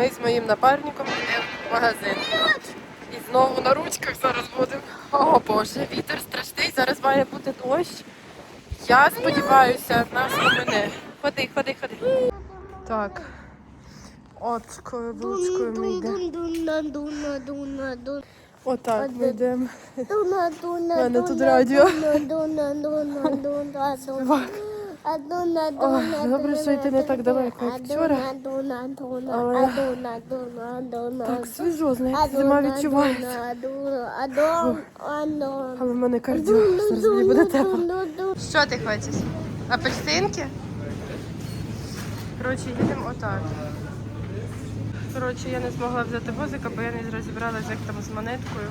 ми з моїм напарником йдемо в магазин. І знову на ручках зараз будемо. О Боже, вітер страшний, зараз має бути дощ. Я сподіваюся, нас мене. Ходи, ходи, ходи. Так. От вуличкою ми йдемо. Отак ми йдемо. мене тут радіо. Ой, добре, що йти не так далеко, як вчора. Так свіжо, знаєте, зима відчувається. Але в мене кардіо, зараз мені буде тепло. Що ти хочеш? Апельсинки? Коротше, їдемо отак. Коротше, я не змогла взяти возика, бо я не розібралася, як там з монеткою.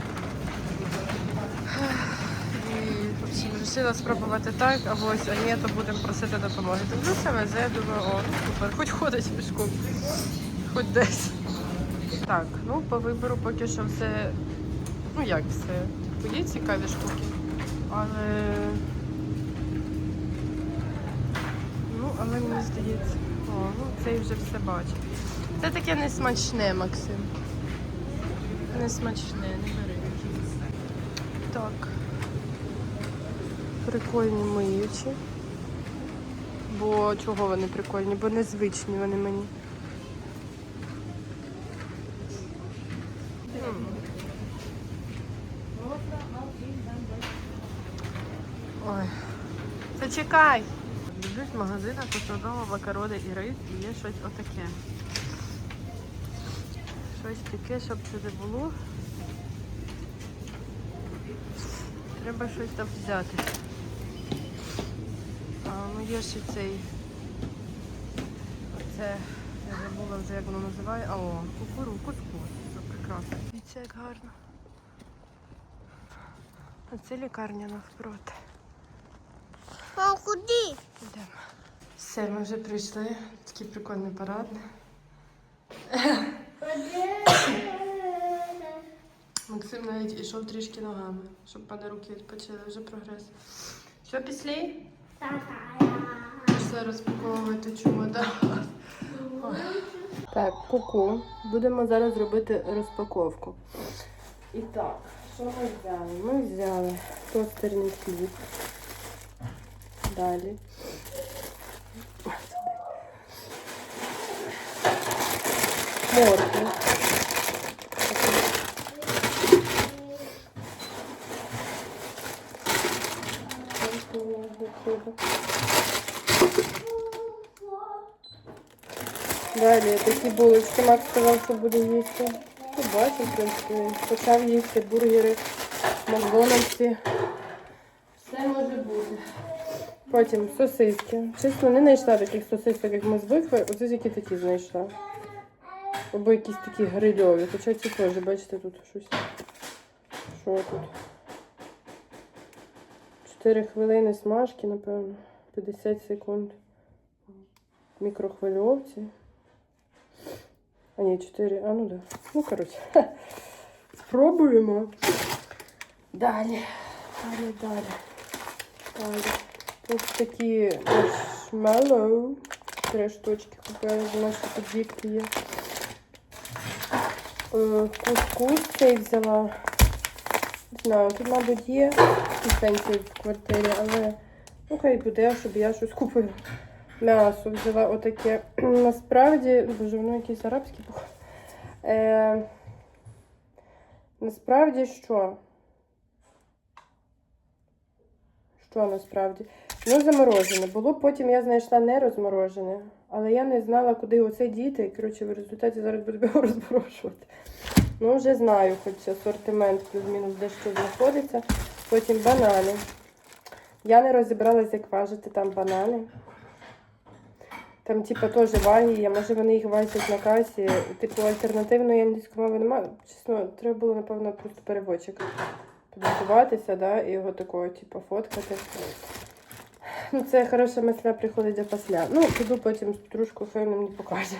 І вирішила спробувати так, а ось, а ні, то будемо просити допомоги. Дивлюся, везе, думаю, о, супер, хоч ходить пішком, хоч десь. Так, ну по вибору поки що все, ну як все, типу є цікаві штуки, але ну, але мені здається, о, ну цей вже все бачить. Це таке несмачне, Максим. Несмачне, не бери. Так. Прикольні миючі. Бо чого вони прикольні? Бо незвичні вони мені. Ой. Зачекай! Люблю в магазинах вдома макарони і рис і є щось отаке. Щось таке, щоб це не було. Треба щось там взяти. Є ще цей. Оце, я забула вже як воно називає. А о, кукуру, кускус. Це прекрасно. Дивіться, як гарно. А це лікарня навпроти. А куди? Йдемо. Все, ми вже прийшли. Такий прикольний парадний. Максим навіть ішов трішки ногами, щоб пане руки відпочили, вже прогрес. Що після? Пішли розпаковувати чемодан. Так, куку. Будемо зараз робити розпаковку. І так, що ми взяли? Ми взяли тостерний хліб. Далі. Моркву. Далі такі булочки Макс сказав, що буде їсти. Побачив, в принципі, почав їсти бургери, Макдональдсі. Все може бути. Потім сосиски. Чесно, не знайшла таких сосисок, як ми звикли. Оце тільки такі знайшла. Або якісь такі грильові. Хоча ці теж, бачите, тут щось. Що тут? 4 хвилини смажки, напевно. 50 секунд. В мікрохвильовці. А ні, 4. А ну да. Ну, коротше. Спробуємо. Далі. Далі, далі. Далі. Ось такі маршмеллоу. Три штучки купила, думаю, що тут дітки є. Е, Кускус цей взяла. Не знаю, тут, мабуть, є кисеньки в квартирі, але ну хай буде, щоб я щось купила. М'ясо взяла отаке. Насправді, боже, воно якесь арабське. пох- Е, насправді що? Що насправді? Ну, заморожене. Було потім я знайшла не розморожене, але я не знала, куди оце діти. І, коротше, в результаті зараз буду його розморожувати. Ну, вже знаю, хоч асортимент плюс-мінус дещо знаходиться. Потім банани. Я не розібралася, як важити там банани. Там, типу, теж є, може вони їх важать на касі. Типу, альтернативної англійської мови немає. Чесно, треба було, напевно, просто переводчик підготуватися, да, і його такого, типу, фоткати. Ну, це хороша мисля приходить за пасля. Ну, піду потім стружку, хай мені покаже.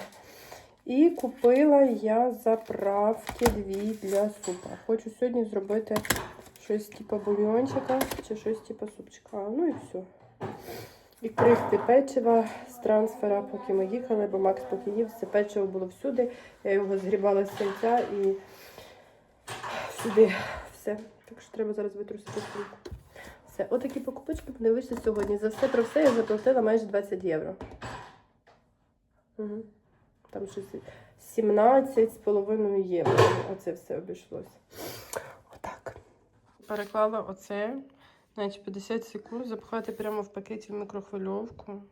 І купила я заправки дві для супа. Хочу сьогодні зробити щось типу бульйончика чи щось типу супчика. Ну і все. І крихти печива з трансфера, поки ми їхали, бо Макс поки їв, це печиво було всюди. Я його згрібала з кінця і сюди все. Так що треба зараз витрусити сумку. Все, отакі покупочки вони вийшли сьогодні. За все про все я заплатила майже 20 євро. Угу. Там щось 17 з половиною євро. Оце все обійшлось. Отак. Переклала оце. Значить, 50 секунд запхати прямо в пакеті в мікрохвильовку.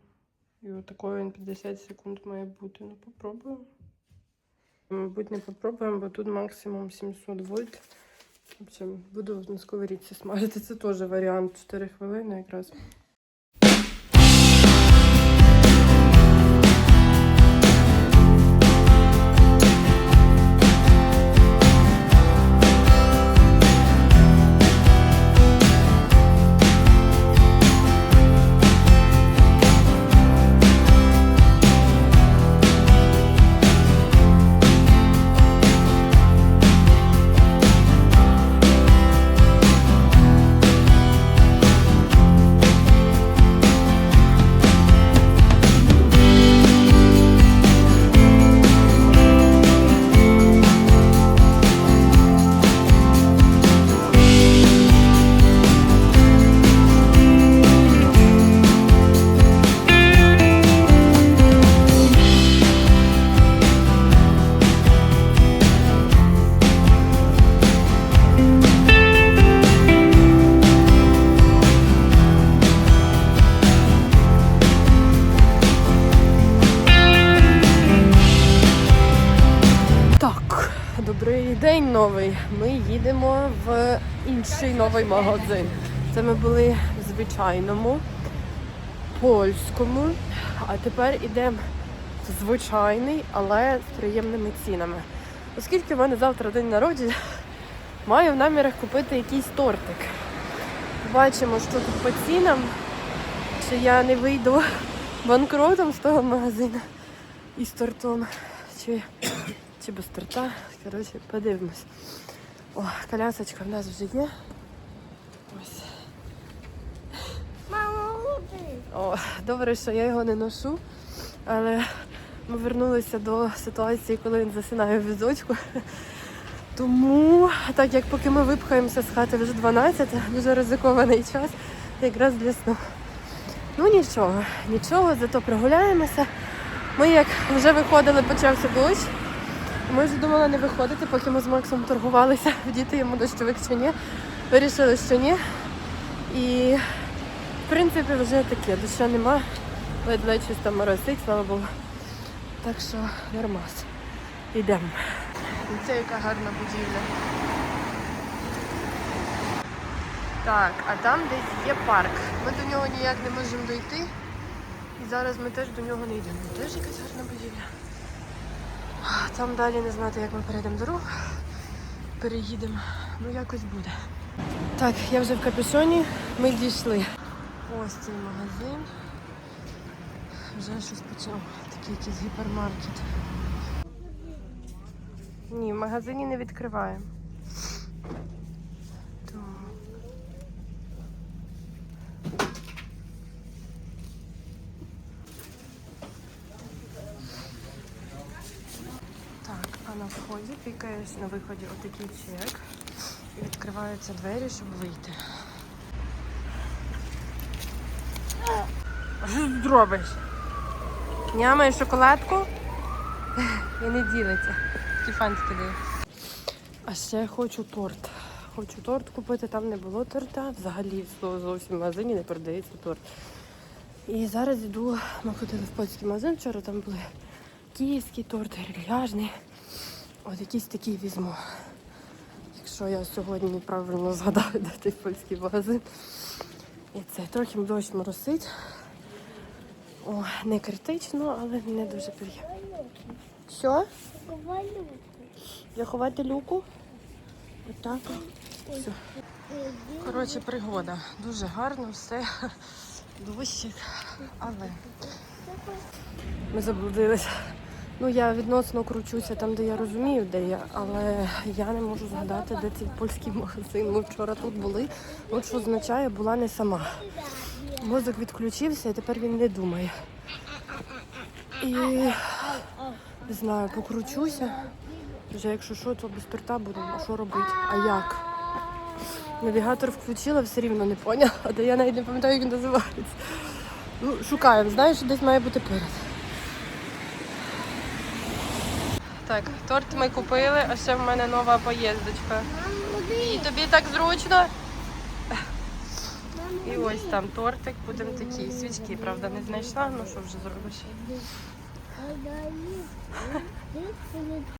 І отакою він 50 секунд має бути. Ну, попробуємо. Мабуть, не попробуємо, бо тут максимум 700 вольт. В общем, буду на сковорідці смажити. Це теж варіант 4 хвилини якраз. В інший новий магазин. Це ми були в звичайному, польському, а тепер йдемо в звичайний, але з приємними цінами. Оскільки в мене завтра день народження, маю в намірах купити якийсь тортик. Побачимо, що тут по цінам, чи я не вийду банкротом з того магазину із тортом, чи чи без торта. Коротше, подивимось. О, колясочка в нас вже є. Ось. Мама. О, добре, що я його не ношу, але ми вернулися до ситуації, коли він засинає в візочку. Тому, так як поки ми випхаємося з хати вже 12, дуже ризикований час якраз для сну. Ну нічого, нічого, зато прогуляємося. Ми як вже виходили, почався дощ. Ми вже думали не виходити, поки ми з Максом торгувалися, вдіти йому дощовик чи ні. Вирішили, що ні. І в принципі вже таке, доща нема, щось там моросить, слава Богу. Так що нормас. Йдемо. Це яка гарна будівля. Так, а там десь є парк. Ми до нього ніяк не можемо дойти. І зараз ми теж до нього не йдемо. Теж якась гарна будівля. Там далі не знати, як ми перейдемо дорогу. Переїдемо. Ну якось буде. Так, я вже в капюшоні. Ми дійшли. Ось цей магазин. Вже щось почав. Такий якийсь гіпермаркет. Ні, в магазині не відкриваємо. Так. Так, а на вході на виході отакий чек. І відкриваються двері, щоб вийти. Що ти зробиш? Нямаєш шоколадку і не ділиться. Такі фантики дає. А ще хочу торт. Хочу торт купити, там не було торта. Взагалі зовсім в магазині не продається торт. І зараз йду, ми ходили в польський магазин, вчора там були київський торт, грильяжний. От якийсь такий візьму. Якщо я сьогодні правильно згадаю, де той польський магазин. І це трохи дощ моросить. О, не критично, але не дуже приємно. Що? Валюти. Заховати люку? Отак. Коротше, пригода. Дуже гарно все. Дощик. Але ми заблудилися. Ну, я відносно кручуся там, де я розумію, де я, але я не можу згадати, де цей польський магазин. Ми вчора тут були. От що означає, була не сама. Мозок відключився і тепер він не думає. І не знаю, покручуся. Вже якщо що, то без торта буду. А що робити? А як? Навігатор включила, все рівно не поняла, де я навіть не пам'ятаю, як він називається. Ну, шукаємо, знаєш, десь має бути перед. Так, торт ми купили, а ще в мене нова поїздочка. І тобі так зручно. І ось там тортик, будемо такі. Свічки, правда, не знайшла, ну що вже зробиш.